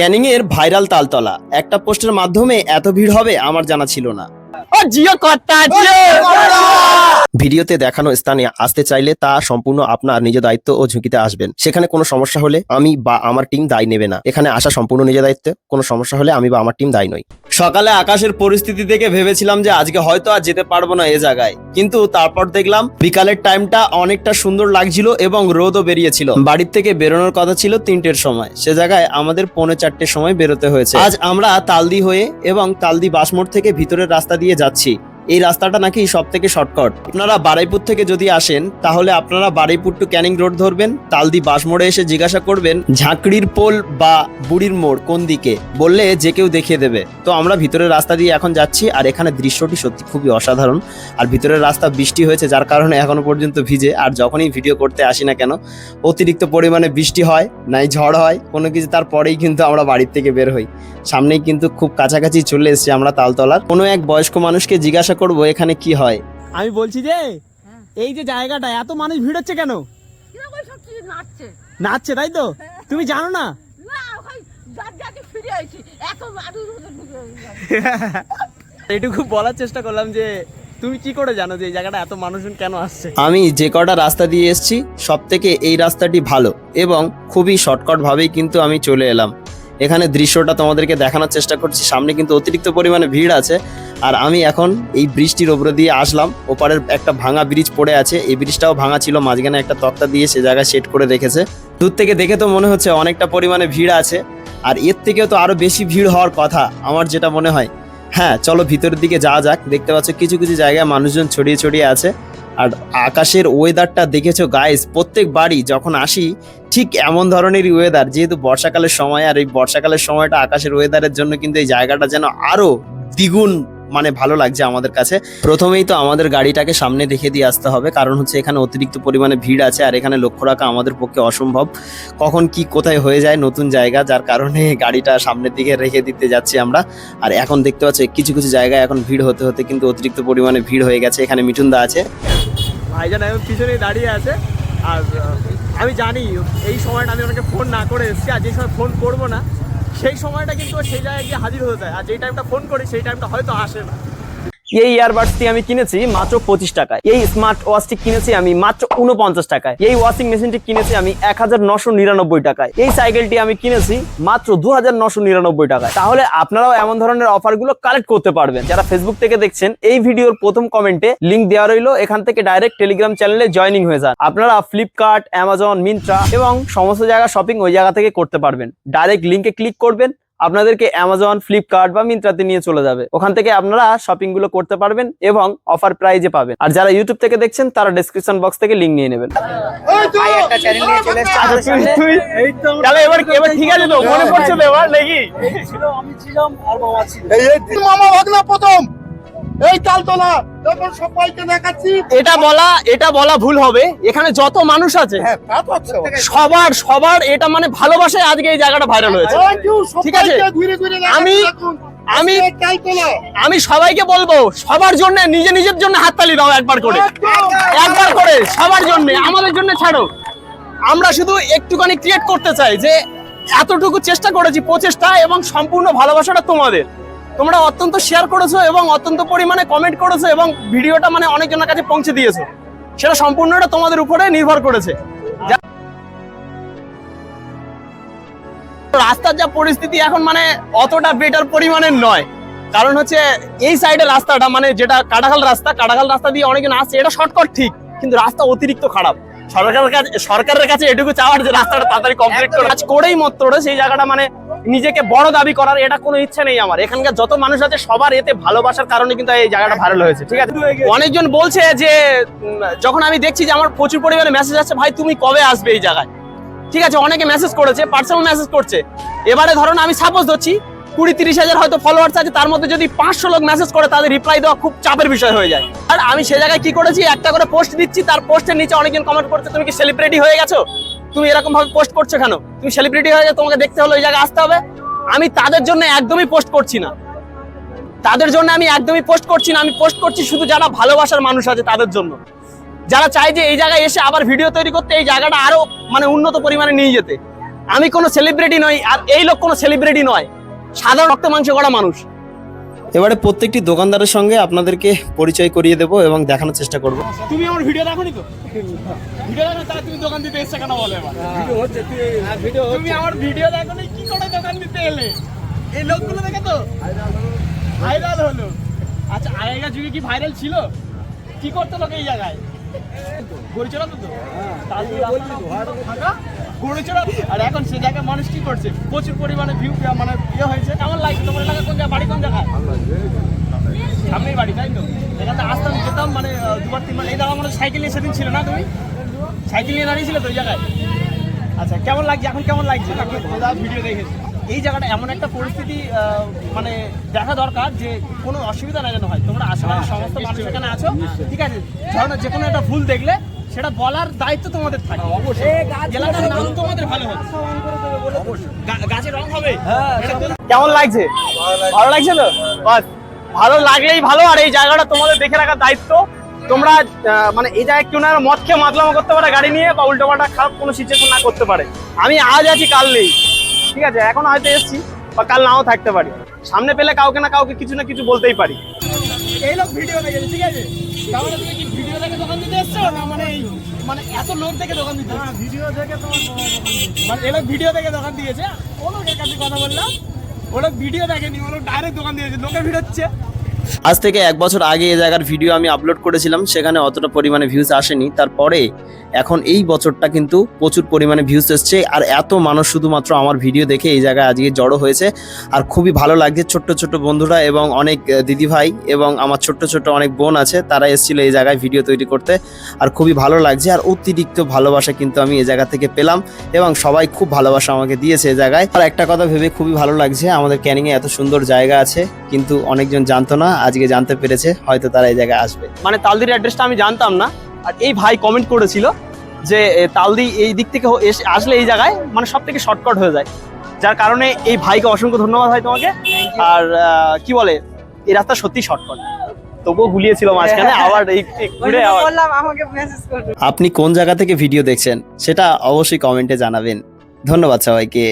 ক্যানিং এর ভাইরাল তালতলা। একটা পোস্টের মাধ্যমে এত ভিড় হবে আমার জানা ছিল না। ভিডিওতে দেখানো স্থানে আসতে চাইলে তা সম্পূর্ণ আপনার নিজ দায়িত্ব ও ঝুঁকিতে আসবেন। সেখানে কোনো সমস্যা হলে আমি বা আমার টিম দায় নেবে না। এখানে আসা সম্পূর্ণ নিজ দায়িত্ব। কোনো সমস্যা হলে আমি বা আমার টিম দায় নই। সকালে আকাশের পরিস্থিতি দেখে ভেবেছিলাম যে আজকে হয়তো আর যেতে পারব না এ জায়গায়। কিন্তু তারপর দেখলাম বিকালের টাইমটা অনেকটা সুন্দর লাগছিল এবং রোদও বেরিয়েছিল। বাড়ির থেকে বেরোনোর কথা ছিল তিনটের সময়। সে জায়গায় আমাদের পৌনে চারটের সময় বেরোতে হয়েছে। আজ আমরা তালদি হয়ে এবং তালদি বাসমোড় থেকে ভিতরের রাস্তা দিয়ে যাচ্ছি। এই রাস্তাটা নাকি সব থেকে শর্টকাট আপনারা বারাইপুর থেকে যদি আসেন, তাহলে আপনারা বারাইপুর টু ক্যানিং রোড ধরবেন, তালদি বাস মোড়ে এসে জিজ্ঞাসা করবেন, ঝাঁকড়ির পোল বা বুড়ির মোড় কোন দিকে? বললে যে কেউ দেখিয়ে দেবে। তো আমরা ভিতরের রাস্তা দিয়ে এখন যাচ্ছি, আর এখানে দৃশ্যটি সত্যি খুবই অসাধারণ। আর ভিতরের রাস্তা বৃষ্টি হয়েছে, যার কারণে এখনও পর্যন্ত ভিজে, আর যখনই ভিডিও করতে আসি না কেন, অতিরিক্ত পরিমাণে বৃষ্টি হয়, নাই ঝড় হয়, কোনো কিছু, তারপরেই কিন্তু আমরা বাড়ির থেকে বের হই। সামনেই কিন্তু খুব কাছাকাছি চলে এসেছি আমরা তালতলার। কোনো এক বয়স্ক মানুষকে জিজ্ঞাসা করব এখানে কি হয়? আমি বলছি যে এই যে জায়গাটা এত মানুষ ভিড় হচ্ছে কেন? নাচছে? নাচছে তাই তো? তুমি জানো না? এটুকু বলার চেষ্টা করলাম যে তুমি কি করে জানো যে এই জায়গাটা এত মানুষজন কেন আসছে? আমি যে কটা রাস্তা দিয়ে এসেছি সব থেকে এই রাস্তাটি ভালো এবং খুবই শর্টকাট ভাবেই কিন্তু আমি চলে এলাম। এখানে দৃশ্যটা তোমাদেরকে দেখানোর চেষ্টা করছি সামনে কিন্তু অতিরিক্ত পরিমাণে ভিড় আছে। আর আমি এখন এই ব্রিজটির ওপরে দিয়ে আসলাম। ওপারের একটা ভাঙা ব্রিজ পড়ে আছে। এই ব্রিজটাও ভাঙা ছিল, মাঝখানে একটা তক্তা দিয়ে সে জায়গায় সেট করে রেখেছে। দূর থেকে দেখে তো মনে হচ্ছে অনেকটা পরিমাণে ভিড় আছে। আর এর থেকেও তো আরও বেশি ভিড় হওয়ার কথা, আমার যেটা মনে হয়। হ্যাঁ চলো ভিতরের দিকে যাওয়া যাক। দেখতে পাচ্ছ কিছু কিছু জায়গায় মানুষজন ছড়িয়ে ছড়িয়ে আছে। আর আকাশের ওয়েদারটা দেখেছ গাইস প্রত্যেক বাড়ি যখন আসি, ঠিক এমন ধরনেরই ওয়েদার যেহেতু বর্ষাকালের সময়, আর এই বর্ষাকালের সময়টা আকাশের ওয়েদারের জন্য কিন্তু এই জায়গাটা যেন আরও দ্বিগুণ মানে ভালো লাগছে আমাদের কাছে। প্রথমেই তো আমাদের গাড়িটাকে সামনে রেখে দিয়ে আসতে হবে, কারণ হচ্ছে এখানে অতিরিক্ত পরিমাণে ভিড় আছে আর এখানে লক্ষ্য রাখা আমাদের পক্ষে অসম্ভব। কখন কি কোথায় হয়ে যায় নতুন জায়গা, যার কারণে গাড়িটা সামনের দিকে রেখে দিতে যাচ্ছি আমরা। আর এখন দেখতে পাচ্ছি, কিছু কিছু জায়গায় এখন ভিড় হতে হতে কিন্তু অতিরিক্ত পরিমাণে ভিড় হয়ে গেছে। এখানে মিঠুনদা আছে। ভাইজান আমি পিছনে দাঁড়িয়ে আছে। আর আমি জানি এই সময়টা আমি ওনাকে ফোন না করে এসেছি, আর যে সময় ফোন করব না সেই সময়টা কিন্তু সেই জায়গায় গিয়ে হাজির হতে যায়। আর যেই টাইমটা ফোন করি, সেই টাইমটা হয়তো আসে না। এই ইয়ারবাডসটি আমি কিনেছি মাত্র পঁচিশ টাকায়। এই স্মার্ট ওয়াচটি কিনেছি আমি মাত্র উনপঞ্চাশ টাকায়। এই ওয়াশিং মেশিনটি কিনেছি আমি এক হাজার নশো নিরানব্বই টাকায়। এই সাইকেলটি আমি কিনেছি মাত্র দু হাজার নশো নিরানব্বই টাকায়। তাহলে আপনারাও এমন ধরনের অফারগুলো কালেক্ট করতে পারবেন। যারা ফেসবুক থেকে দেখছেন, এই ভিডিওর প্রথম কমেন্টে লিঙ্ক দেওয়া রইল। এখান থেকে ডাইরেক্ট টেলিগ্রাম চ্যানেলে জয়নিং হয়ে যান। আপনারা ফ্লিপকার্ট অ্যামাজন মিন্ত্রা এবং সমস্ত জায়গা শপিং ওই জায়গা থেকে করতে পারবেন। ডাইরেক্ট লিঙ্কে ক্লিক করবেন। আপনাদেরকে অ্যামাজন ফ্লিপকার্ট বা মিন্ত্রাতে নিয়ে চলে যাবে। ওখান থেকে আপনারা শপিংগুলো করতে পারবেন এবং অফার প্রাইজে পাবেন। আর যারা ইউটিউব থেকে দেখছেন তারা ডেসক্রিপশন বক্স থেকে লিঙ্ক নিয়ে নেবেন। একটা চ্যানেল নিয়ে চলে এসেছে আচ্ছা, এবার এবার ঠিক আছে তো? মনে পড়ছে তো এবার নাকি? এই এই মামা ভাগনা প্রথম! এই তালতলা তখন সবাইকে দেখাচ্ছি এটা বলা এটা বলা ভুল হবে। এখানে যত মানুষ আছে হ্যাঁ সবার সবার এটা মানে ভালোবাসায় আজকে এই জায়গাটা ভাইরাল হয়েছে। ঠিক আছে। আমি- আমি- আমি সবাইকে বলব সবার জন্য নিজে নিজের জন্য হাততালি দাও একবার করে। একবার করে সবার জন্য আমাদের জন্য ছাড়ো। আমরা শুধু একটুখানি ক্রিয়েট করতে চাই যে এতটুকু চেষ্টা করেছি প্রচেষ্টা এবং সম্পূর্ণ ভালোবাসাটা তোমাদের। তোমরা অত্যন্ত শেয়ার করেছ এবং অত্যন্ত পরিমাণে কমেন্ট করেছ এবং ভিডিওটা মানে অনেকজনের কাছে পৌঁছে দিয়েছ। সেটা সম্পূর্ণটা তোমাদের উপরে নির্ভর করেছে। রাস্তার যা পরিস্থিতি এখন মানে অতটা বেটার পরিমাণের নয়। কারণ হচ্ছে এই সাইডে রাস্তাটা মানে যেটা কাটাখাল রাস্তা কাটাখাল রাস্তা দিয়ে অনেকজন আসছে এটা শর্টকাট ঠিক কিন্তু রাস্তা অতিরিক্ত খারাপ। সরকারের কাছে সরকারের কাছে এটুকু চাওয়ার যে রাস্তাটা তাড়াতাড়ি কমপ্লিট করে কাজ করেই মাত্র সেই জায়গাটা মানে নিজেকে বড় দাবি করার এটা কোনো ইচ্ছা নেই আমার। এখানকার যত মানুষ আছে সবার এতে ভালোবাসার কারণে কিন্তু এই জায়গাটা ভাইরাল হয়েছে ঠিক আছে? অনেকজন বলছে যে যখন আমি দেখছি যে আমার প্রচুর পরিমাণে মেসেজ আসছে ভাই তুমি কবে আসবে এই জায়গায়? ঠিক আছে অনেকে মেসেজ করেছে পার্সোনাল মেসেজ করছে। এবারে ধরুন আমি সাপোজ ধরছি কুড়ি তিরিশ হাজার হয়তো ফলোয়ার্স আছে তার মধ্যে যদি পাঁচশো লোক মেসেজ করে তাদের রিপ্লাই দেওয়া খুব চাপের বিষয় হয়ে যায়। আর আমি সে জায়গায় কি করেছি একটা করে পোস্ট দিচ্ছি তার পোস্টের নিচে অনেকজন কমেন্ট করছে তুমি কি সেলিব্রিটি হয়ে গেছো? তুমি এরকম ভাবে পোস্ট করছ কেন? তুমি সেলিব্রিটি হয়ে তোমাকে দেখতে হলো ওই জায়গায় আসতে হবে। আমি তাদের জন্য একদমই পোস্ট করছি না। তাদের জন্য আমি একদমই পোস্ট করছি না। আমি পোস্ট করছি শুধু যারা ভালোবাসার মানুষ আছে তাদের জন্য। যারা চায় যে এই জায়গায় এসে আবার ভিডিও তৈরি করতে, এই জায়গাটা আরও মানে উন্নত পরিমাণে নিয়ে যেতে। আমি কোনো সেলিব্রিটি নই, আর এই লোক কোনো সেলিব্রিটি নয়। সাধারণ রক্ত মাংস করা মানুষ। এবারে প্রত্যেকটি দোকানদারের সঙ্গে আপনাদেরকে পরিচয় করিয়ে দেবো এবং দেখানোর চেষ্টা করব। তুমি আমার ভিডিও দেখোনি তো? ভিডিও দেখো তাহলে তুমি দোকান দিতে এসে কেন বলে আমার ভিডিও হচ্ছে তুমি আমার ভিডিও দেখোনি কি করে দোকান দিতে এলে? এই লোকগুলো দেখে তো? ভাইরাল হলো। আচ্ছা আগেকার যুগে কি ভাইরাল ছিল? কি করতে লোক এই জায়গায়? আর এখন সে জায়গায় মানুষ কি করছে? প্রচুর পরিমাণে ভিউ মানে ইয়ে হয়েছে। কেমন লাগছে? তোমার এলাকা কোন জায়গায়? বাড়ি কোন জায়গায়? সামনেই বাড়ি তাই তো? এখান আসতাম যেতাম মানে দুবার তিনবার। এই দাঁড়া মানে সাইকেল নিয়ে সেদিন ছিল না তুমি? সাইকেল নিয়ে দাঁড়িয়েছিলে তো ওই জায়গায়? আচ্ছা কেমন লাগছে? এখন কেমন লাগছে? ভিডিও দেখেছি। এই জায়গাটা এমন একটা পরিস্থিতি মানে দেখা দরকার যে কোনো অসুবিধা না যেন হয়। তোমরা আশেপাশে সমস্ত মানুষ এখানে আছো। ঠিক আছে? ধরো যে কোনো একটা ভুল দেখলে সেটা বলার দায়িত্ব তোমাদের থাকে। এলাকার নাম তোমাদের ভালো হবে। গাছের রং হবে? কেমন লাগছে? ভালো লাগছে। তো? বাস ভালো লাগলেই ভালো আর এই জায়গাটা তোমাদের দেখে রাখার দায়িত্ব। তোমরা মানে এই জায়গায় কেউ না মদ খেয়ে মাতলামা করতে পারে গাড়ি নিয়ে বা উল্টো পাল্টা খারাপ কোনো সিচুয়েশন না করতে পারে। আমি আজ আছি কাল নেই। ঠিক আছে এখন হয়তো এসছি বা কাল নাও থাকতে পারি। সামনে পেলে কাউকে না কাউকে কিছু না কিছু বলতেই পারি। এই লোক ভিডিও দেখেছে ঠিক আছে? তাহলে তুমি কি ভিডিও দেখে দোকান দিতে এসছো? না মানে এই মানে এত লোক দেখে দোকান দিতে ভিডিও দেখে তোমার মানে এই লোক ভিডিও দেখে দোকান দিয়েছে? ও লোকের কাছে কথা বললাম। ও লোক ভিডিও দেখেনি ও লোক ডাইরেক্ট দোকান দিয়েছে লোকে ভিড়োচ্ছে আজ থেকে এক বছর আগে এই জায়গার ভিডিও আমি আপলোড করেছিলাম, সেখানে অতটা পরিমাণে ভিউজ আসেনি। তারপরে এখন এই বছরটা কিন্তু প্রচুর পরিমাণে ভিউজ এসছে আর এত মানুষ শুধুমাত্র আমার ভিডিও দেখে এই জায়গায় আজকে জড়ো হয়েছে। আর খুবই ভালো লাগছে ছোট্ট ছোট্ট বন্ধুরা এবং অনেক দিদিভাই এবং আমার ছোট্ট ছোট্ট অনেক বোন আছে, তারা এসেছিল এই জায়গায় ভিডিও তৈরি করতে। আর খুবই ভালো লাগছে আর অতিরিক্ত ভালোবাসা কিন্তু আমি এই জায়গা থেকে পেলাম এবং সবাই খুব ভালোবাসা আমাকে দিয়েছে এই জায়গায়। আর একটা কথা ভেবে খুবই ভালো লাগছে, আমাদের ক্যানিংয়ে এত সুন্দর জায়গা আছে, কিন্তু অনেকজন জানতো না। আজকে জানতে পেরেছে হয়তো তারা এই জায়গায় আসবে। মানে তালদির অ্যাড্রেসটা আমি জানতাম না। আর এই ভাই কমেন্ট করেছিল যে তালদি এই দিক থেকে এসে আসলে এই জায়গায় মানে সব থেকে শর্টকাট হয়ে যায়। যার কারণে এই ভাইকে অসংখ্য ধন্যবাদ হয় তোমাকে। আর কি বলে এই রাস্তা সত্যি শর্টকাট তবুও গুলিয়েছিল মাঝখানে আবার এই এই ঘুরে আবার। বললাম আমাকে মেসেজ করবে। আপনি কোন জায়গা থেকে ভিডিও দেখছেন সেটা অবশ্যই কমেন্টে জানাবেন। ধন্যবাদ সবাইকে।